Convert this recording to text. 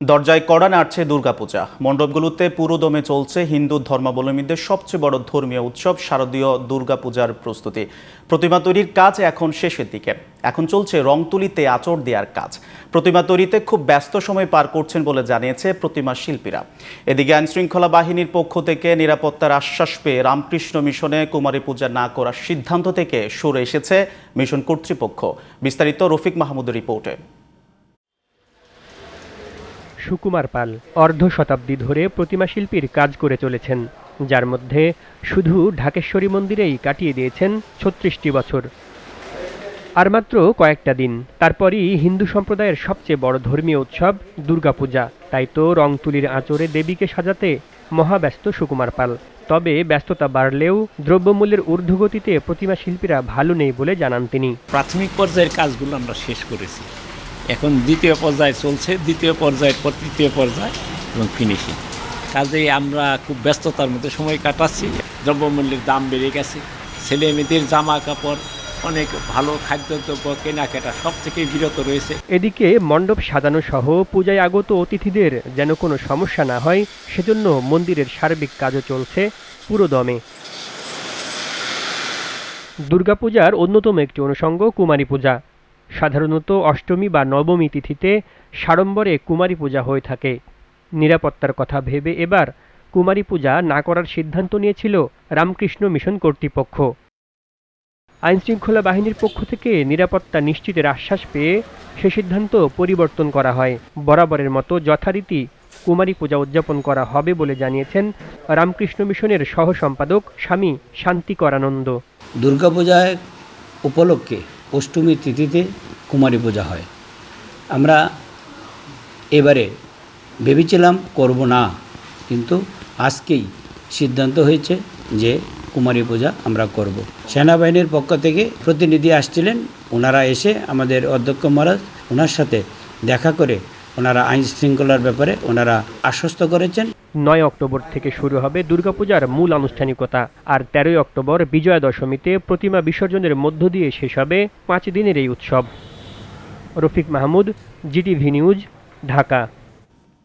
দরজায় কড়া নাড়ছে দুর্গাপূজা। মণ্ডপগুলোতে পুরোদমে চলছে হিন্দু ধর্মাবলম্বীদের সবচেয়ে বড় ধর্মীয় উৎসব শারদীয় দুর্গাপূজার প্রস্তুতি। প্রতিমা তৈরির কাজ এখন শেষের দিকে। এখন চলছে রং তুলিতে আচর দেওয়ার কাজ। প্রতিমা তৈরিতে খুব ব্যস্ত সময় পার করছেন বলে জানিয়েছে প্রতিমা শিল্পীরা। এদিকে আইনশৃঙ্খলা বাহিনীর পক্ষ থেকে নিরাপত্তার আশ্বাস পেয়ে রামকৃষ্ণ মিশনে কুমারী পূজা না করার সিদ্ধান্ত থেকে সরে এসেছে মিশন কর্তৃপক্ষ। বিস্তারিত রফিক মাহমুদের রিপোর্টে। সুকুমার পাল অর্ধ শতাব্দী ধরে প্রতিমা শিল্পীর কাজ করে চলেছেন, যার মধ্যে শুধু ঢাকেশ্বরী মন্দিরেই কাটিয়ে দিয়েছেন ছত্রিশটি বছর। আর মাত্র কয়েকটা দিন, তারপরই হিন্দু সম্প্রদায়ের সবচেয়ে বড় ধর্মীয় উৎসব দুর্গাপূজা। তাই তো রং তুলির আঁচড়ে দেবীকে সাজাতে মহাব্যস্ত সুকুমার পাল। তবে ব্যস্ততা বাড়লেও দ্রব্যমূল্যের ঊর্ধ্বগতিতে প্রতিমা শিল্পীরা ভালো নেই বলে জানান তিনি। প্রাথমিক পর্যায়ের কাজগুলো আমরা শেষ করেছি। এখন দ্বিতীয় পর্যায়ে চলছে, দ্বিতীয় পর্যায়ের পর তৃতীয় পর্যায় এবং ফিনিশিং কাজেই আমরা খুব ব্যস্ততার মধ্যে সময় কাটাচ্ছি, দ্রব্যমূল্যের দাম বেড়ে গেছে ছেলে মেয়েদের জামা কাপড় অনেক ভালো খাদ্যদ্রব্য, কেনাকাটা সব থেকে বিরত রয়েছে। এদিকে মণ্ডপ সাজানো সহ পূজায় আগত অতিথিদের যেন কোনো সমস্যা না হয়, সেজন্য মন্দিরের সার্বিক কাজও চলছে পুরো পুরোদমে। দুর্গাপূজার অন্যতম একটি অনুষঙ্গ কুমারী পূজা। সাধারণত অষ্টমী বা নবমী তিথিতে সাড়ম্বরে কুমারী পূজা হয়ে থাকে। নিরাপত্তার কথা ভেবে এবার কুমারী পূজা না করার সিদ্ধান্ত নিয়েছিল রামকৃষ্ণ মিশন কর্তৃপক্ষ। আইনশৃঙ্খলা বাহিনীর পক্ষ থেকে নিরাপত্তা নিশ্চিতের আশ্বাস পেয়ে সে সিদ্ধান্ত পরিবর্তন করা হয়। বরাবরের মতো যথারীতি কুমারী পূজা উদযাপন করা হবে বলে জানিয়েছেন রামকৃষ্ণ মিশনের সহ সম্পাদক স্বামী শান্তিকরানন্দ। দুর্গাপূজায় উপলক্ষে অষ্টমী তিথিতে কুমারী পূজা হয়। আমরা এবারে ভেবেছিলাম করব না, কিন্তু আজকেই সিদ্ধান্ত হয়েছে যে কুমারী পূজা আমরা করব। সেনাবাহিনীর পক্ষ থেকে প্রতিনিধি আসছিলেন, ওনারা এসে আমাদের অধ্যক্ষ মহারাজ, ওনার সাথে দেখা করে ওনারা আইন শৃঙ্খলার ব্যাপারে ওনারা আশ্বস্ত করেছেন। নয় অক্টোবর থেকে শুরু হবে দুর্গাপূজার মূল আনুষ্ঠানিকতা। আর তেরোই অক্টোবর বিজয়া দশমীতে প্রতিমা বিসর্জনের মধ্য দিয়ে শেষ হবে পাঁচ দিনের এই উৎসব। Rafiq Mahmud, GTV news, Dhaka.